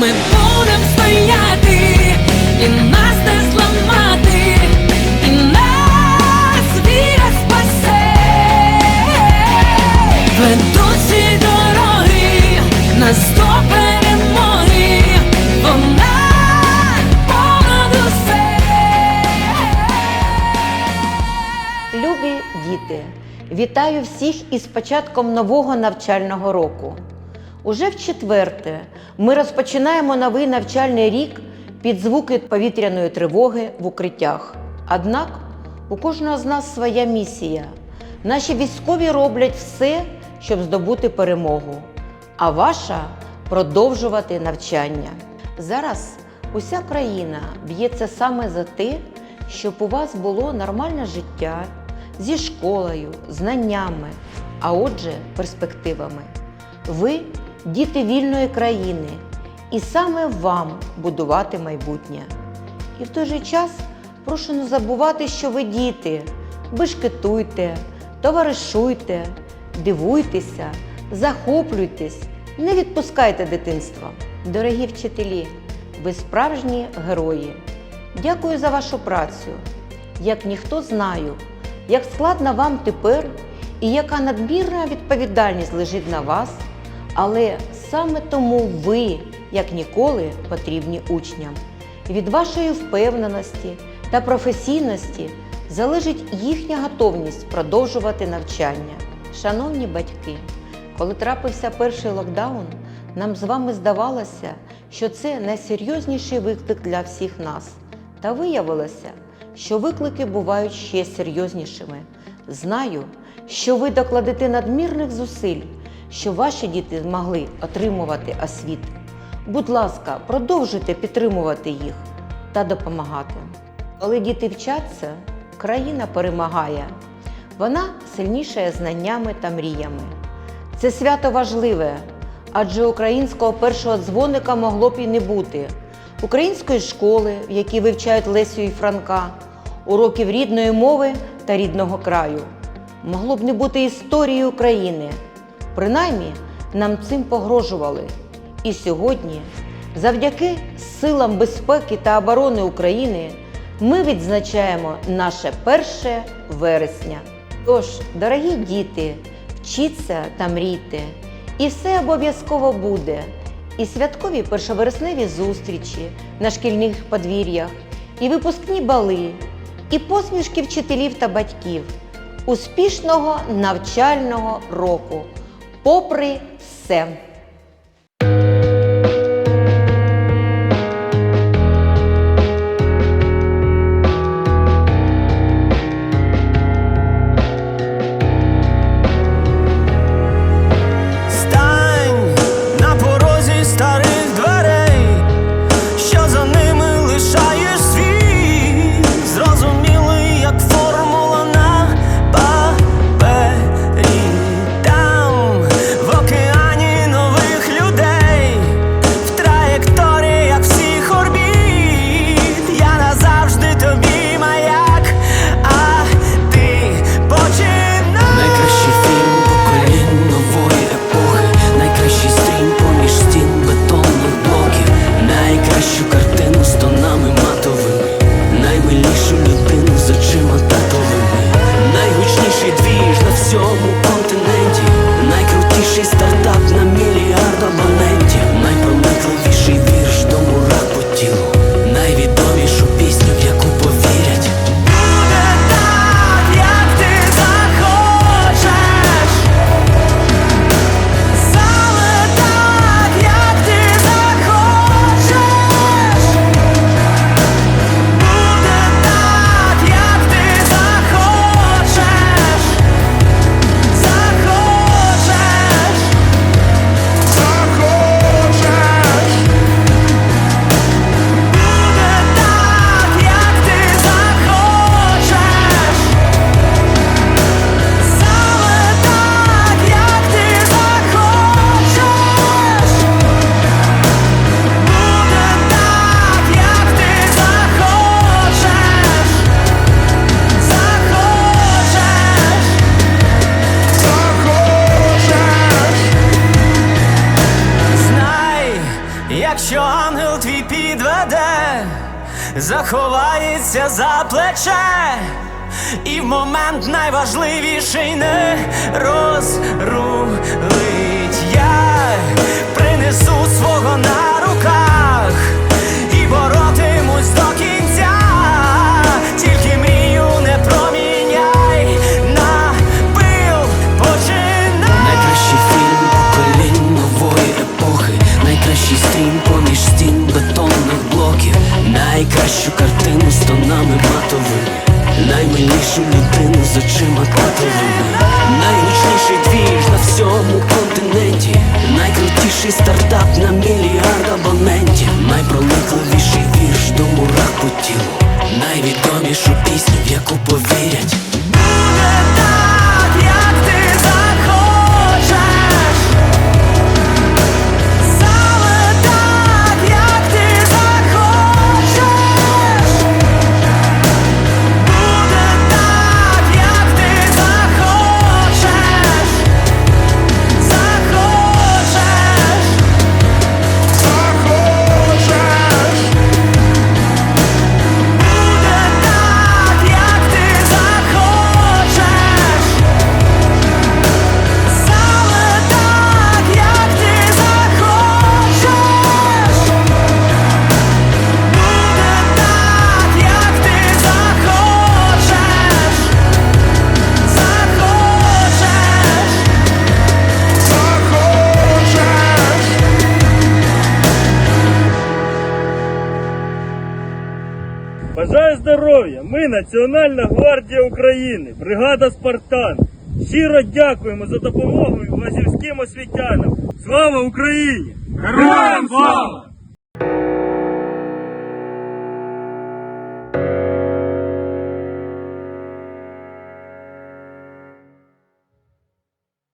ми будем стояти, і нас не зламати, і нас віра спасе. Ведуть ці дороги нас до перемоги, вона понад усе. Любі діти, вітаю всіх із початком нового навчального року. Уже в четверте ми розпочинаємо новий навчальний рік під звуки повітряної тривоги в укриттях. Однак у кожного з нас своя місія. Наші військові роблять все, щоб здобути перемогу, а ваша продовжувати навчання. Зараз уся країна б'ється саме за те, щоб у вас було нормальне життя зі школою, знаннями, а отже, перспективами. Ви діти вільної країни, і саме вам будувати майбутнє. І в той же час прошу не забувати, що ви діти. Бешкетуйте, товаришуйте, дивуйтеся, захоплюйтесь, не відпускайте дитинства. Дорогі вчителі, ви справжні герої. Дякую за вашу працю. Як ніхто знаю, як складно вам тепер і яка надмірна відповідальність лежить на вас, але саме тому ви, як ніколи, потрібні учням. Від вашої впевненості та професійності залежить їхня готовність продовжувати навчання. Шановні батьки, коли трапився перший локдаун, нам з вами здавалося, що це найсерйозніший виклик для всіх нас. Та виявилося, що виклики бувають ще серйознішими. Знаю, що ви докладете надмірних зусиль, щоб ваші діти змогли отримувати освіту. Будь ласка, продовжуйте підтримувати їх та допомагати. Коли діти вчаться, країна перемагає. Вона сильнішає знаннями та мріями. Це свято важливе, адже українського першого дзвоника могло б і не бути. Української школи, в якій вивчають Лесю і Франка, уроків рідної мови та рідного краю. Могло б не бути історії України. Принаймні, нам цим погрожували. І сьогодні, завдяки силам безпеки та оборони України, ми відзначаємо наше 1 вересня. Тож, дорогі діти, вчіться та мрійте, і все обов'язково буде. І святкові першовересневі зустрічі на шкільних подвір'ях, і випускні бали, і посмішки вчителів та батьків. Успішного навчального року, попри все. підведе, заховається за плече, і в момент найважливіший не розрулить я принесу свого на. a chamber. Бажаю здоров'я! Ми Національна гвардія України, бригада Спартан. Щиро дякуємо за допомогу лазівським освітянам. Слава Україні! Героям слава!